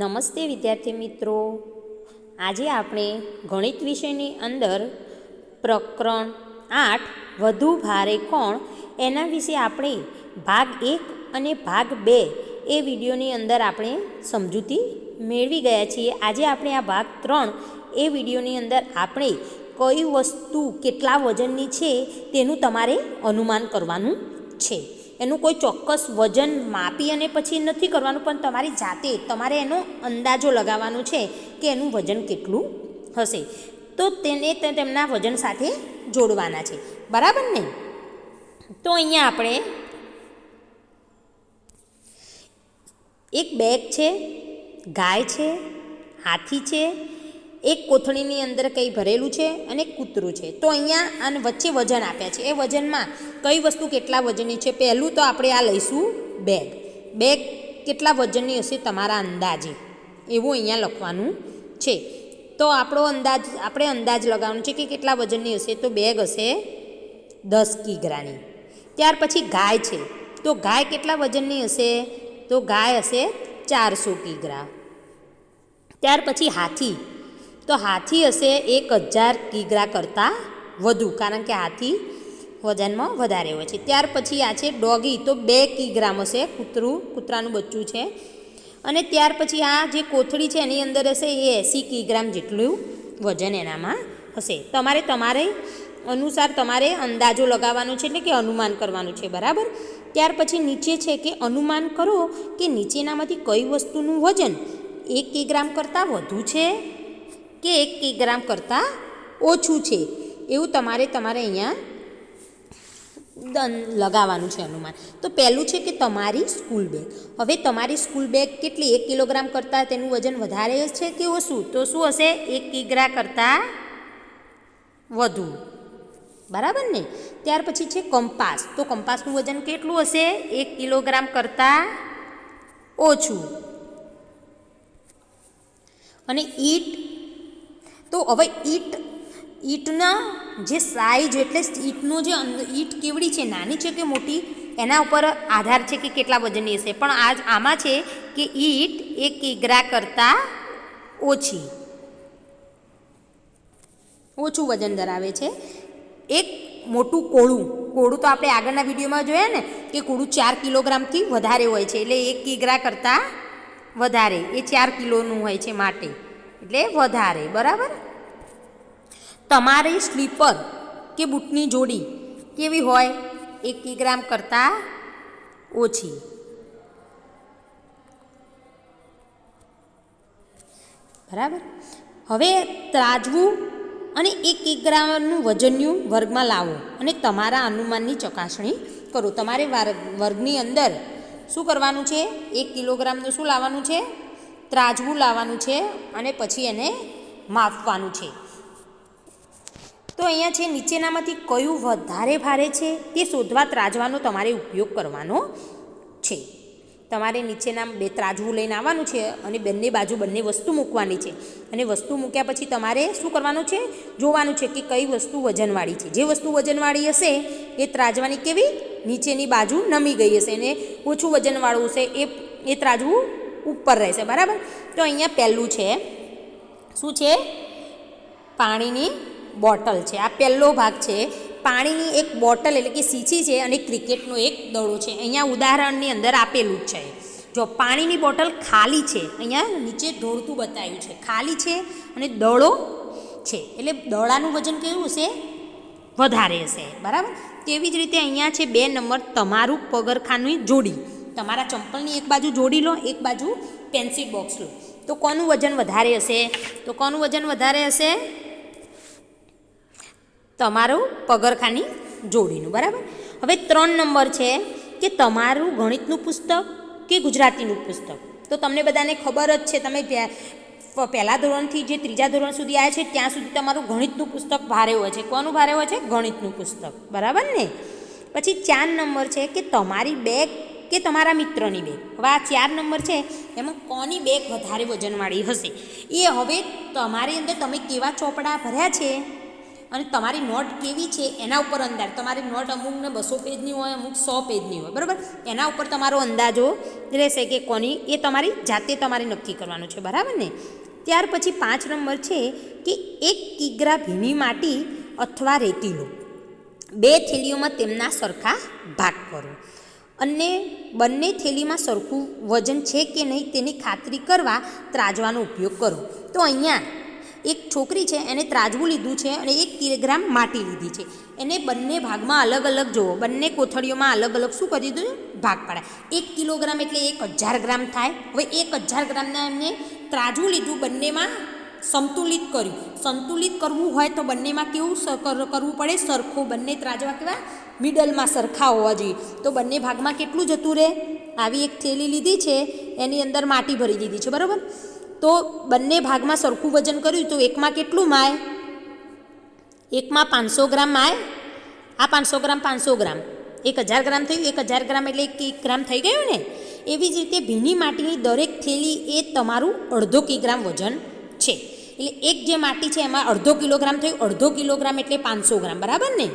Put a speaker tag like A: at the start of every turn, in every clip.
A: નમસ્તે વિદ્યાર્થી મિત્રો. આજે આપણે ગણિત વિષયની અંદર પ્રકરણ આઠ વધુ ભારે કોણ એના વિશે આપણે ભાગ એક અને ભાગ બે એ વિડીયોની અંદર આપણે સમજૂતી મેળવી ગયા છીએ. આજે આપણે આ ભાગ ત્રણ એ વિડીયોની અંદર આપણે કઈ વસ્તુ કેટલા વજનની છે તેનું તમારે અનુમાન કરવાનું છે. એનું કોઈ ચોક્કસ વજન માપી અને પછી નથી કરવાનું, પણ તમારી જાતે તમારે એનો અંદાજો લગાવવાનો છે કે એનું વજન કેટલું હશે. તો તેને તેમના વજન સાથે જોડવાના છે. બરાબર ને? તો અહીંયા આપણે એક બેગ છે, ગાય છે, હાથી છે એક કોથળીની અંદર કંઈ ભરેલું છે અને કૂતરું છે. તો અહીંયા આને વચ્ચે વજન આપ્યા છે. એ વજનમાં કઈ વસ્તુ કેટલા વજનની છે પહેલું તો આપણે આ લઈશું બેગ. બેગ કેટલા વજનની હશે તમારા અંદાજે? એવું અહીંયા લખવાનું છે. તો આપણો અંદાજ, આપણે અંદાજ લગાવવાનો છે કે કેટલા વજનની હશે? તો બેગ હશે દસ કિગ્રાની ત્યાર પછી ગાય છે. તો ગાય કેટલા વજનની હશે? તો ગાય હશે ચારસો કિગ્રા ત્યાર પછી હાથી. તો હાથી હશે એક હજાર કિગ્રા કરતાં વધુ, કારણ કે હાથી વજનમાં વધારે હોય છે. ત્યાર પછી આ છે ડોગી, તો બે કિગ્રામ હશે કૂતરું, કૂતરાનું બચ્ચું છે. અને ત્યાર પછી આ જે કોથળી છે એની અંદર હશે એ એંસી કિગ્રામ જેટલું વજન એનામાં હશે. તમારે તમારે અનુસાર તમારે અંદાજો લગાવવાનો છે એટલે કે અનુમાન કરવાનું છે, બરાબર? ત્યાર પછી નીચે છે કે અનુમાન કરો કે નીચેનામાંથી કઈ વસ્તુનું વજન એક કિગ્રામ કરતાં વધુ છે? કે એક કિગ્રામ કરતાં ઓછું છે. એવું તમારે તમારે અહીંયા લગાવવાનું છે અનુમાન. તો પહેલું છે કે તમારી સ્કૂલ બેગ. હવે તમારી સ્કૂલ બેગ કેટલી? એક કિલોગ્રામ કરતાં તેનું વજન વધારે છે કે ઓછું? તો શું હશે? એક કિગ્રા કરતાં વધુ. બરાબર ને? ત્યાર પછી છે કંપાસ. તો કંપાસનું વજન કેટલું હશે? એક કિલોગ્રામ કરતાં ઓછું. અને ઈટ તો હવે ઈટ, ઈટના જે સાઈઝ એટલે ઈટનું જે ઈટ કેવડી છે, નાની છે કે મોટી, એના ઉપર આધાર છે કે કેટલા વજનની હશે. પણ આજ આમાં છે કે ઈટ એક કેગરા કરતાં ઓછી, ઓછું વજન ધરાવે છે. એક મોટું કોળું કોળું તો આપણે આગળના વિડીયોમાં જોયા ને, કે કોળું ચાર કિલોગ્રામથી વધારે હોય છે. એટલે એક કેગરા કરતાં વધારે, એ ચાર કિલોનું હોય છે માટે. એટલે વધારે, બરાબર? તમારી સ્લીપર કે બૂટની જોડી કેવી હોય? એક કિગ્રામ કરતાં ઓછી. બરાબર? હવે ત્રાજવું અને એક કિગ્રાનું વજનનું વર્ગમાં લાવો અને તમારા અનુમાનની ચકાસણી કરો. તમારે વર્ગની અંદર શું કરવાનું છે? એક કિલોગ્રામનું શું લાવવાનું છે? ત્રાજવું લાવવાનું છે અને પછી એને માપવાનું છે. તો અહીંયા છે, નીચેનામાંથી કયું વધારે ભારે છે તે શોધવા ત્રાજવાનો તમારે ઉપયોગ કરવાનો છે. તમારે નીચેના બે ત્રાજવું લઈને આવવાનું છે અને બંને બાજુ બંને વસ્તુ મૂકવાની છે. અને વસ્તુ મૂક્યા પછી તમારે શું કરવાનું છે? જોવાનું છે કે કઈ વસ્તુ વજનવાળી છે. જે વસ્તુ વજનવાળી હશે, એ ત્રાજવાની કેવી? નીચેની બાજુ નમી ગઈ હશે અને ઓછું વજનવાળું હશે, એ એ ત્રાજવું ઉપર રહેશે. બરાબર? તો અહીંયા પહેલું છે, શું છે? પાણીની બોટલ છે. આ પહેલો ભાગ છે. પાણીની એક બોટલ એટલે કે સીંચી છે અને ક્રિકેટનો એક દડો છે. અહીંયા ઉદાહરણની અંદર આપેલું જ છે. જો પાણીની બોટલ ખાલી છે, અહીંયા નીચે ઢોળતું બતાવ્યું છે. ખાલી છે અને દડો છે. એટલે દડાનું વજન કેવું હશે? વધારે હશે. બરાબર? તેવી જ રીતે અહીંયા છે બે નંબર તમારું પગરખાની જોડી. તમારા ચંપલની એક બાજુ જોડી લો, એક બાજુ પેન્સિલ બોક્સ લો. તો કોનું વજન વધારે હશે? તો કોનું વજન વધારે હશે? તમારું પગરખાની જોડીનું, બરાબર? હવે ત્રણ નંબર છે કે તમારું ગણિતનું પુસ્તક કે ગુજરાતીનું પુસ્તક? તો તમને બધાને ખબર જ છે, તમે પહેલા ધોરણથી જે ત્રીજા ધોરણ સુધી આવ્યા છે, ત્યાં સુધી તમારું ગણિતનું પુસ્તક ભારે હોય છે. કોનું ભારે હોય છે? ગણિતનું પુસ્તક. બરાબર ને? પછી ચાર નંબર છે કે તમારી બેગ કે તમારા મિત્રની બેગ. હવે આ ચાર નંબર છે, એમાં કોની બેગ વધારે વજનવાળી હશે? એ હવે તમારી અંદર તમે કેવા ચોપડા ભર્યા છે? અને તમારી નોટ કેવી છે એના ઉપર અંદાજ તમારી નોટ અમુકને બસો પેજની હોય, અમુક સો પેજની હોય, બરાબર? એના ઉપર તમારો અંદાજો રહેશે કે કોની, એ તમારી જાતે તમારે નક્કી કરવાનું છે, બરાબર ને? ત્યાર પછી પાંચ નંબર છે કે એક કિગ્રા ભીની માટી અથવા રેતીલું. બે થેલીઓમાં તેમના સરખા ભાગ કરો. અને બંને થેલીમાં સરખું વજન છે કે નહીં તેની ખાતરી કરવા ત્રાજવાનો ઉપયોગ કરો. તો અહીંયા એક છોકરી છે, એને ત્રાજવું લીધું છે અને એક કિલોગ્રામ માટી લીધી છે. એને બંને ભાગમાં અલગ અલગ જુઓ બંને કોથળીઓમાં અલગ અલગ શું કરી દીધું? ભાગ પાડ્યા. એક કિલોગ્રામ એટલે એક હજાર ગ્રામ થાય. હવે એક હજાર ગ્રામના એમને ત્રાજવું લીધું, બંનેમાં સંતુલિત કર્યું. સંતુલિત કરવું હોય તો બંનેમાં કેવું કરવું પડે? સરખું બંને ત્રાજવા કેવા? મિડલમાં સરખા હોવા જોઈએ. તો બંને ભાગમાં કેટલું જતું રહે? આવી એક થેલી લીધી છે. એની અંદર માટી ભરી દીધી છે. બરાબર? તો બંને ભાગમાં સરખું વજન કર્યું તો એકમાં કેટલું માય? એકમાં પાંચસો ગ્રામ માય. આ પાંચસો ગ્રામ પાંચસો ગ્રામ. એક હજાર ગ્રામ થયું, એક હજાર ગ્રામ એટલે એક એક ગ્રામ થઈ ગયું ને? એવી જ રીતે ભીની માટીની દરેક થેલી એ તમારું અડધો કિગ્રામ વજન છે. એટલે એક જે માટી છે એમાં અડધો કિલોગ્રામ થયું, અડધો કિલોગ્રામ એટલે પાંચસો ગ્રામ. બરાબર ને?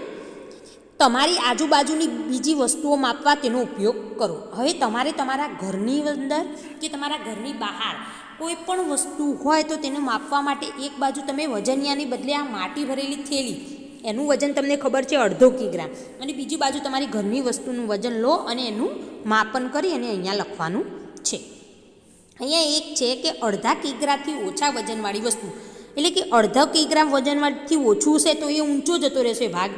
A: તમારી આજુબાજુની બીજી વસ્તુઓ માપવા તેનો ઉપયોગ કરો. હવે તમારે તમારા ઘરની અંદર કે તમારા ઘરની બહાર કોઈ પણ વસ્તુ હોય તો તેને માપવા માટે એક બાજુ તમે વજનિયાની બદલે આ માટી ભરેલી થેલી, એનું વજન તમને ખબર છે અડધો કિગ્રામ અને બીજી બાજુ તમારી ઘરની વસ્તુનું વજન લો અને એનું માપન કરી અને અહીંયા લખવાનું છે. અહીંયા એક છે કે અડધા કિગ્રાથી ઓછા વજનવાળી વસ્તુ. એટલે કે અડધા કિગ્રામ વજનવાળીથી ઓછું હશે તો એ ઊંચો જતો રહેશે ભાગ.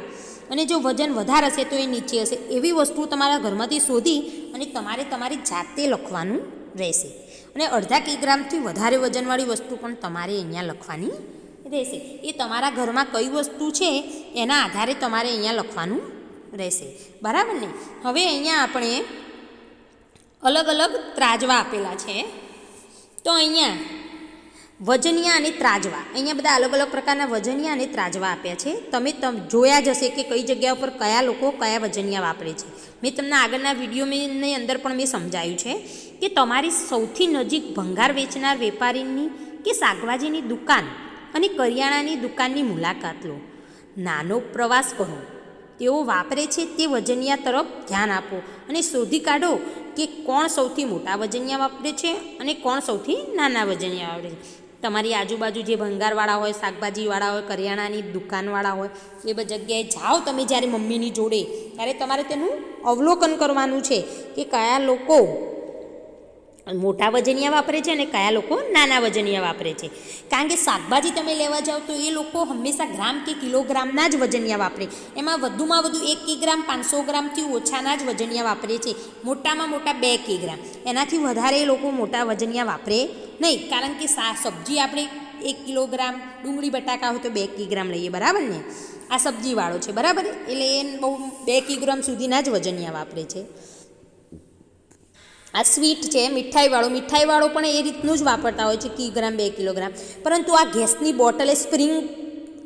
A: અને જો વજન વધારે હશે તો એ નીચે હશે. એવી વસ્તુ તમારા ઘરમાંથી શોધી અને તમારે તમારી જાતે લખવાનું રહેશે. અને અડધા કિગ્રામથી વધારે વજનવાળી વસ્તુ પણ તમારે અહીંયા લખવાની રહેશે. એ તમારા ઘરમાં કઈ વસ્તુ છે એના આધારે તમારે અહીંયા લખવાનું રહેશે. બરાબર ને? હવે અહીંયા આપણે અલગ અલગ ત્રાજવા આપેલા છે. તો અહીંયા વજનિયા અને ત્રાજવા. અહીંયા બધા અલગ અલગ પ્રકારના વજનિયા અને ત્રાજવા આપ્યા છે. તમે તમ જોયા જ હશે કે કઈ જગ્યા ઉપર કયા લોકો કયા વજનિયા વાપરે છે. મેં તમને આગળના વિડીયોની અંદર પણ મેં સમજાયું છે કે તમારી સૌથી નજીક ભંગાર વેચનાર વેપારીની કે શાકભાજીની દુકાન અને કરિયાણાની દુકાનની મુલાકાત લો. નાનો પ્રવાસ કરો. તેઓ વાપરે છે તે વજનિયા તરફ ધ્યાન આપો અને શોધી કાઢો કે કોણ સૌથી મોટા વજનિયા વાપરે છે અને કોણ સૌથી નાના વજનિયા વાપરે છે. તમારી આજુબાજુ જે ભંગારવાળા હોય, શાકભાજીવાળા હોય, કરિયાણાની દુકાનવાળા હોય, એ બધી જગ્યાએ જાઓ તમે જ્યારે મમ્મીની જોડે, ત્યારે તમારે તેનું અવલોકન કરવાનું છે કે કયા લોકો મોટા વજનિયા વાપરે છે અને કયા લોકો નાના વજનિયા વાપરે છે. કારણ કે શાકભાજી તમે લેવા જાઓ તો એ લોકો હંમેશા ગ્રામ કે કિલોગ્રામના જ વજનિયા વાપરે. એમાં વધુમાં વધુ એક કિગ્રામ, પાંચસો ગ્રામથી ઓછાના જ વજનિયા વાપરે છે. મોટામાં મોટા બે કિગ્રામ. એનાથી વધારે એ લોકો મોટા વજનિયા વાપરે નહીં. કારણ કે સા, સબ્જી આપણે એક કિલોગ્રામ, ડુંગળી, બટાકા હોય તો બે કિગ્રામ લઈએ. બરાબર ને? આ સબ્જીવાળો છે. બરાબર? એટલે એ બહુ બે કિગ્રામ સુધીના જ વજનિયા વાપરે છે. આ સ્વીટ છે, મીઠાઈવાળો. મીઠાઈવાળો પણ એ રીતનું જ વાપરતા હોય છે, કિગ્રામ, બે કિલોગ્રામ. પરંતુ આ ગેસની બોટલે સ્પ્રિંગ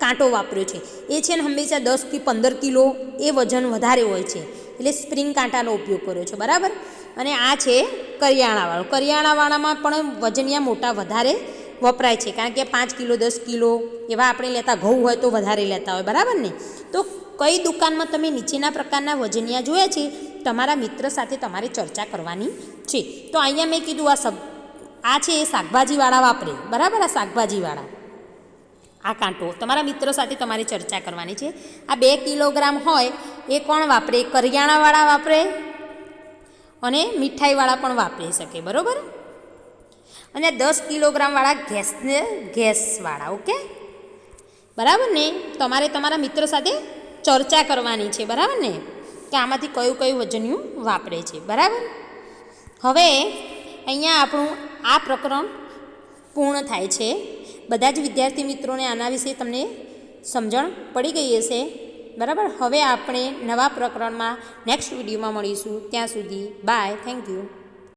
A: કાંટો વાપર્યો છે. એ છે ને હંમેશા દસ કે પંદર કિલો એ વજન વધારે હોય છે. એટલે સ્પ્રિંગ કાંટાનો ઉપયોગ કર્યો છે, બરાબર? અને આ છે કરિયાણાવાળો. કરિયાણાવાળામાં પણ વજનિયા મોટા વધારે વપરાય છે. કારણ કે પાંચ કિલો, દસ કિલો એવા આપણે લેતા, ઘઉં હોય તો વધારે લેતા હોય, બરાબર ને? તો કઈ દુકાનમાં તમે નીચેના પ્રકારના વજનિયા જોયા છે? તમારા મિત્ર સાથે તમારે ચર્ચા કરવાની છે. તો અહીંયા મેં કીધું આ સબ, આ છે એ શાકભાજીવાળા વાપરે. બરાબર? આ શાકભાજીવાળા. આ કાંટો. તમારા મિત્રો સાથે તમારે ચર્ચા કરવાની છે. આ બે કિલોગ્રામ હોય એ કોણ વાપરે? કરિયાણાવાળા વાપરે અને મીઠાઈવાળા પણ વાપરી શકે. બરાબર? અને દસ કિલોગ્રામવાળા ગેસને ગેસવાળા, ઓકે? બરાબર ને? તમારે તમારા મિત્રો સાથે ચર્ચા કરવાની છે. બરાબર ને? કે આમાંથી કયું કયું વજન્યું વાપરે છે, બરાબર? હવે અહીંયા આપણું આ પ્રકરણ પૂર્ણ થાય છે. બધા જ વિદ્યાર્થી મિત્રોને આના વિશે તમને સમજણ પડી ગઈ હશે, બરાબર? હવે આપણે નવા પ્રકરણમાં નેક્સ્ટ વિડીયોમાં મળીશું. ત્યાં સુધી બાય થેન્ક યુ